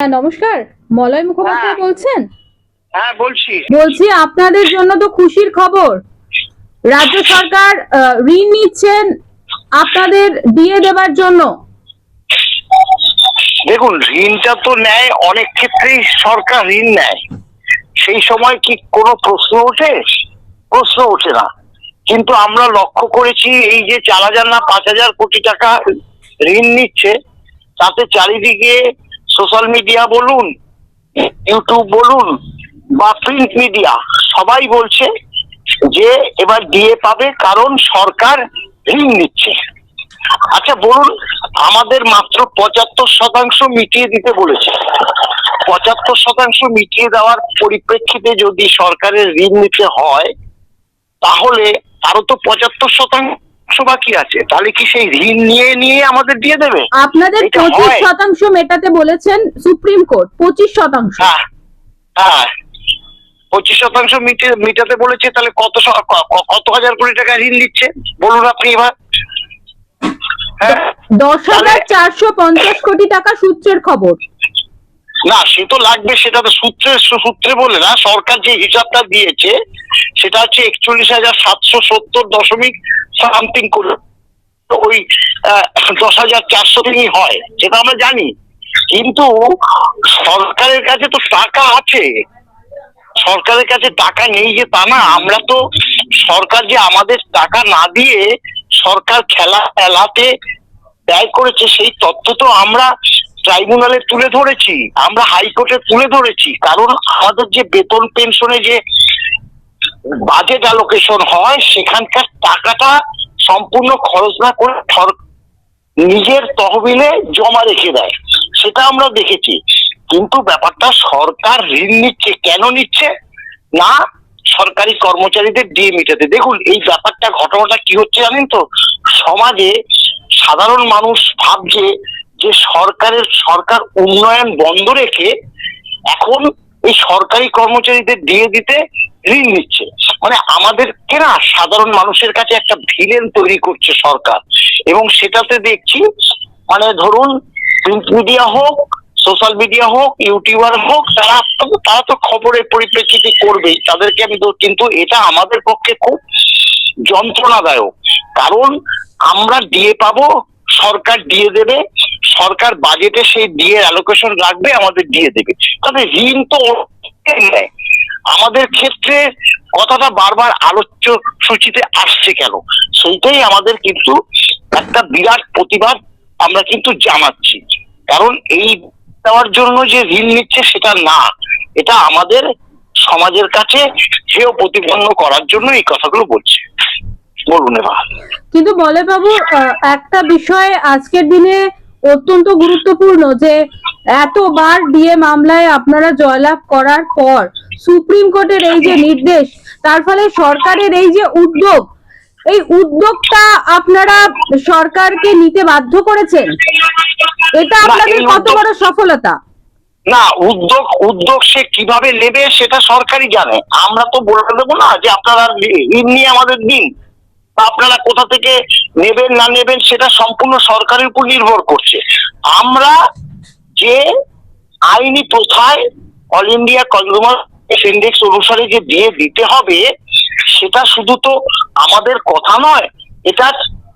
হ্যাঁ নমস্কার। মলয় মুখোপাধ্যায় হ্যাঁ। বলছেন? হ্যাঁ বলছি। বলছি আপনাদের জন্য তো খুশির খবর। রাজ্য সরকার ঋণ নিচ্ছেন আপনাদের দিয়ে দেবার জন্য। দেখুন ঋণটা তো নেয় অনেক ক্ষেত্রেই সরকার ঋণ নেয়। সেই সময় কি কোনো প্রশ্ন ওঠে? প্রশ্ন ওঠে না। কিন্তু আমরা লক্ষ্য করেছি এই যে চার হাজার না পাঁচ হাজার কোটি টাকা ঋণ নিচ্ছে তাতে চারিদিকে সোশ্যাল মিডিয়া বলুন ইউটিউব বলুন বা প্রিন্ট মিডিয়া সবাই বলছে যে এবার দিয়ে পাবে কারণ সরকার ঋণ নিচ্ছে। আচ্ছা বলুন, আমাদের মাত্র পঁচাত্তর শতাংশ মিটিয়ে দিতে বলেছে। পঁচাত্তর শতাংশ মিটিয়ে দেওয়ার পরিপ্রেক্ষিতে যদি সরকারের ঋণ নিতে হয়, তাহলে আরও তো পঁচাত্তর শতাংশ বাকি আছে তাহলে কি সেই ঋণ নিয়ে নিয়ে আমাদের দিয়ে দেবে? আপনাদের পঁচিশ শতাংশ মেটাতে বলেছেন সুপ্রিম কোর্ট পঁচিশ শতাংশ। হ্যাঁ হ্যাঁ। পঁচিশ শতাংশ মিটে মিটাতে বলেছে তাহলে কত কত হাজার কোটি টাকা ঋণ দিচ্ছে বলুন আপনি এবার। হ্যাঁ। দশ হাজার চারশো পঞ্চাশ কোটি টাকা সূত্রের খবর। না, সে তো লাগবে, সেটা তো সূত্রে সূত্রে বলে না। সরকার যে হিসাবটা দিয়েছে, সেটা হচ্ছে একচল্লিশ হাজার সাতশো সত্তর দশমিক সামথিং করে। ওই দশ হাজার চারশো দিনই হয়, সেটা আমরা জানি। কিন্তু সরকারের কাছে তো টাকা আছে। সরকারের কাছে টাকা নেই যে তা না, আমরা তো সরকার যে আমাদের টাকা না দিয়ে সরকার খেলা, খেলাতে ব্যয় করেছে, সেই তথ্য তো আমরা ট্রাইব্যুনালে তুলে ধরেছি, আমরা হাইকোর্টে তুলে ধরেছি। কারণ আমাদের যে বেতন পেনশনে যে বাজেট অ্যালোকেশন হয়, সেখানকার টাকাটা সম্পূর্ণ খরচ না করে নিজের তহবিলে জমা রেখে দেয়। সেটা আমরা দেখেছি। কিন্তু ব্যাপারটা সরকার ঋণ নিচ্ছে, কেন নিচ্ছে? না, সরকারি কর্মচারীদের দিয়ে মিটাতে। দেখুন, এই ব্যাপারটা, ঘটনাটা কি হচ্ছে জানেন তো? সমাজে সাধারণ মানুষ ভাবছে যে সরকারের, সরকার উন্নয়ন বন্ধ রেখে এখন এই সরকারি কর্মচারীদের দিয়ে দিতে ঋণ নিচ্ছে। মানে আমাদেরকে না সাধারণ মানুষের কাছে একটা ভিলেন তৈরি করছে সরকার। এবং সেটাতে দেখছি মানে ধরুন প্রিন্ট মিডিয়া হোক, সোশ্যাল মিডিয়া হোক, ইউটিউবার হোক, তারা তারা তো খবরের পরিপ্রেক্ষিতে করবেই। তাদেরকে আমি কিন্তু এটা আমাদের পক্ষে খুব যন্ত্রণাদায়ক। কারণ আমরা দিয়ে পাবো, সরকার দিয়ে দেবে সরকার বাজেটে সেই দিয়ে অ্যালোকেশন রাখবে, আমাদের দিয়ে দেবে। তবে ঋণ তো আমাদের ক্ষেত্রে কথাটা বারবার আলোচ্য সূচিতে আসছে কেন? সেইটাই আমাদের কিন্তু একটা বিরাট প্রতিবাদ আমরা কিন্তু জানাচ্ছি। কারণ এই দেওয়ার জন্য যে ঋণ নিচ্ছে সেটা না। এটা আমাদের সমাজের কাছে হেয় প্রতিপন্ন করার জন্য এই কথাগুলো বলছে। বলুন এবার। কিন্তু বলে বাবু একটা বিষয় আজকের দিনে অত্যন্ত গুরুত্বপূর্ণ যে এতবার ডিএ মামলায় আপনারা জয়লাভ করার পর সুপ্রিম কোর্টের এই যে নির্দেশ তার ফলে সরকারের এই যে উদ্যোগ এই উদ্যোগটা আপনারা সরকারকে নিতে বাধ্য করেছেন? এটা আপনাদের কত বড় সফলতা? না উদ্যোগ উদ্যোগ সে কীভাবে নেবে সেটা সরকারই জানে। আমরা তো বলে দেবো না যে আপনারা ঋণ নিয়ে আমাদের দিন। আপনারা কোথা থেকে নেবেন, না নেবেন, সেটা সম্পূর্ণ সরকারের উপর নির্ভর করছে। আমরা যে আইনি প্রথায় অল ইন্ডিয়া কনজিউমার ইন্ডেক্স অনুসারে যে দিয়ে দিতে হবে, সেটা শুধু তো আমাদের কথা নয়, এটা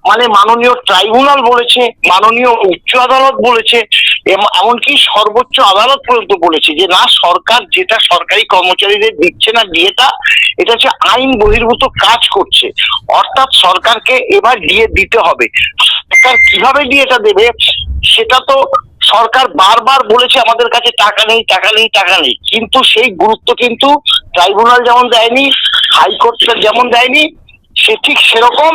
মানে মাননীয় ট্রাইব্যুনাল বলেছে, মাননীয় উচ্চ আদালত বলেছে, এম- এমনকি সর্বোচ্চ আদালত পর্যন্ত বলেছে যে না, সরকার যেটা সরকারি কর্মচারীদের দিচ্ছে না ডিএটা, এটা হচ্ছে আইন বহির্ভূত কাজ করছে। অর্থাৎ সরকারকে এবার দিয়ে দিতে হবে। সরকার কীভাবে ডিএটা দেবে, সেটা তো সরকার বারবার বলেছে আমাদের কাছে টাকা নেই টাকা নেই টাকা নেই। কিন্তু সেই গুরুত্ব কিন্তু ট্রাইব্যুনাল যেমন দেয়নি হাইকোর্ট যেমন দেয়নি সে ঠিক সেরকম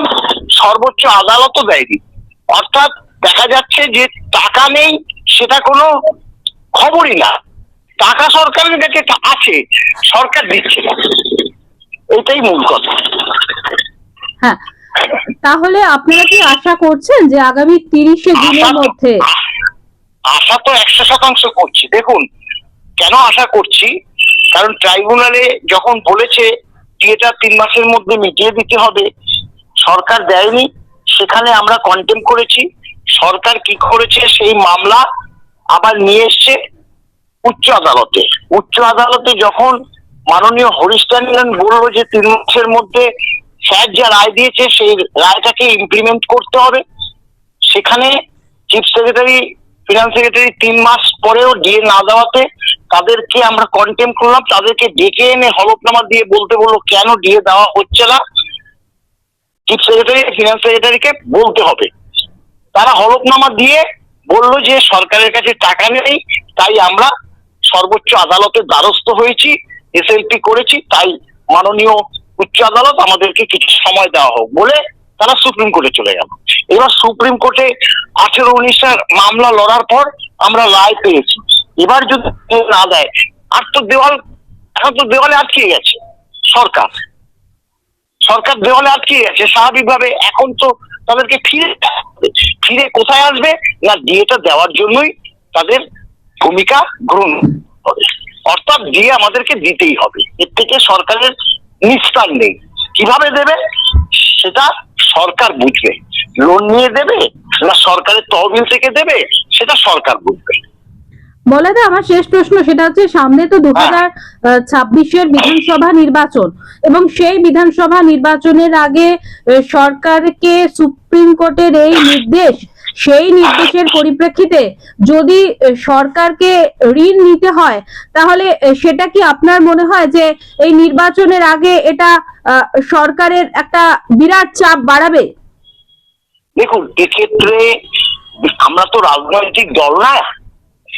সর্বোচ্চ আদালতও দেয়নি। অর্থাৎ দেখা যাচ্ছে যে টাকা নেই সেটা কোনো খবরই না। টাকা সরকারের কাছে আছে সরকার দিচ্ছে না। এটাই মূল কথা। হ্যাঁ তাহলে আপনারা কি আশা করছেন যে আগামী তিরিশে জুনের মধ্যে? আশা তো একশো শতাংশ করছি। দেখুন কেন আশা করছি? কারণ ট্রাইব্যুনালে যখন বলেছে এটা তিন মাসের মধ্যে মিটিয়ে দিতে হবে, সরকার দেয়নি। সেখানে আমরা কন্টেম করেছি। সরকার কি করেছে, সেই মামলা আবার নিয়ে এসছে উচ্চ আদালতে। উচ্চ আদালতে যখন মাননীয় হরিস্টানিয়ান বলল যে তিন মাসের মধ্যে স্যার যা রায় দিয়েছে, সেই রায়টাকে ইমপ্লিমেন্ট করতে হবে। সেখানে চিফ সেক্রেটারি ফিনান্স সেক্রেটারি তিন মাস পরেও ডিএ না দেওয়াতে তাদেরকে আমরা কন্টেম করলাম, তাদেরকে ডেকে এনে হলফনামা দিয়ে বলতে বলল, কেন ডিএ দেওয়া হচ্ছে না? চিফ সেক্রেটারি ফিনান্স সেক্রেটারিকে বলতে হবে। তারা হলফনামা দিয়ে বলল যে, সরকারের কাছে টাকা নেই, তাই আমরা সর্বোচ্চ আদালতের দ্বারস্থ হয়েছি এসএলপি করেছি, তাই মাননীয় উচ্চ আদালত আমাদেরকে কিছু সময় দেওয়া হোক, বলে তারা সুপ্রিম কোর্টে চলে গেল। এবার সুপ্রিম কোর্টে আঠেরো উনিশটা মামলা লড়ার পর আমরা রায় পেয়েছি। এবার যদি না দেয়, আর তো দেওয়াল, এখন তো দেওয়ালে আটকে গেছে সরকার। সরকার দেওয়ালে আটকে গেছে স্বাভাবিকভাবে। এখন তো তাদেরকে ফিরে ফিরে কোথায় আসবে? না, ডিএটা দেওয়ার জন্যই তাদের ভূমিকা গ্রহণ হবে। অর্থাৎ ডিএ আমাদেরকে দিতেই হবে। এর থেকে সরকারের নিস্তার নেই। কীভাবে দেবে? সেটা সরকার বুঝবে। লোন নিয়ে দেবে? না, সরকারের তহবিল থেকে দেবে? সেটা সরকার বুঝবে। বলে আমার শেষ প্রশ্ন সেটা হচ্ছে সামনে তো দু হাজার ছাব্বিশের বিধানসভা নির্বাচন এবং সেই বিধানসভা নির্বাচনের আগে সরকারকে সুপ্রিম কোর্টের এই নির্দেশ সেই নির্দেশের পরিপ্রেক্ষিতে যদি সরকারকে ঋণ নিতে হয় তাহলে সেটা কি আপনার মনে হয় যে এই নির্বাচনের আগে এটা সরকারের একটা বিরাট চাপ বাড়াবে? দেখুন এক্ষেত্রে আমরা তো রাজনৈতিক দল না।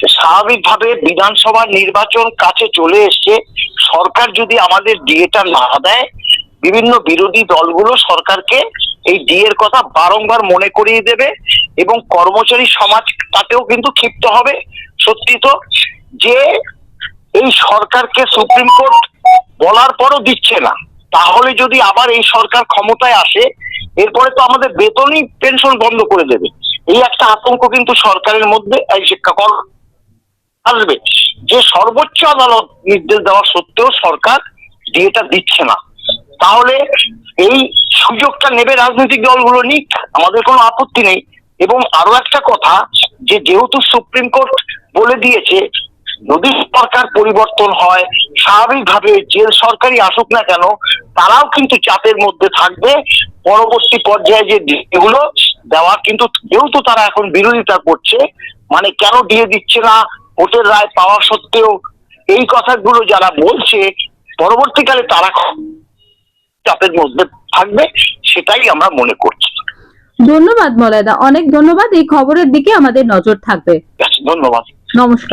স্বাভাবিকভাবে বিধানসভা নির্বাচন কাছে চলে এসছে। সরকার যদি আমাদের ডিএটা না দেয়, বিভিন্ন বিরোধী দলগুলো সরকারকে এই ডিএর কথা বারংবার মনে করিয়ে দেবে এবং কর্মচারী সমাজ তাতেও কিন্তু ক্ষিপ্ত হবে। সত্যি তো, যে এই সরকারকে সুপ্রিম কোর্ট বলার পরও দিচ্ছে না। তাহলে যদি আবার এই সরকার ক্ষমতায় আসে, এরপরে তো আমাদের বেতনই পেনশন বন্ধ করে দেবে। এই একটা আতঙ্ক কিন্তু সরকারের মধ্যে, এই কর আসবে। যে সর্বোচ্চ আদালত নির্দেশ দেওয়া সত্ত্বেও সরকার ডিএটা দিচ্ছে না। তাহলে এই সুযোগটা নেবে রাজনৈতিক দলগুলো নিক, আমাদের কোনো আপত্তি নেই। এবং আরও একটা কথা, যে যেহেতু সুপ্রিম কোর্ট বলে দিয়েছে, যদি সরকার পরিবর্তন হয়, স্বাভাবিকভাবে জেল সরকারই আসুক না কেন, তারাও কিন্তু চাপের মধ্যে থাকবে। পরবর্তী পর্যায়ে যে এগুলো দেওয়া কিন্তু, যেহেতু তারা এখন বিরোধিতা করছে মানে কেন দিয়ে দিচ্ছে না ভোটের রায় পাওয়া সত্ত্বেও এই কথাগুলো যারা বলছে পরবর্তীকালে তারা চাপের মধ্যে থাকবে সেটাই আমরা মনে করছি। ধন্যবাদ মলয়দা। অনেক ধন্যবাদ। এই খবরের দিকে আমাদের নজর থাকবে। ধন্যবাদ। নমস্কার।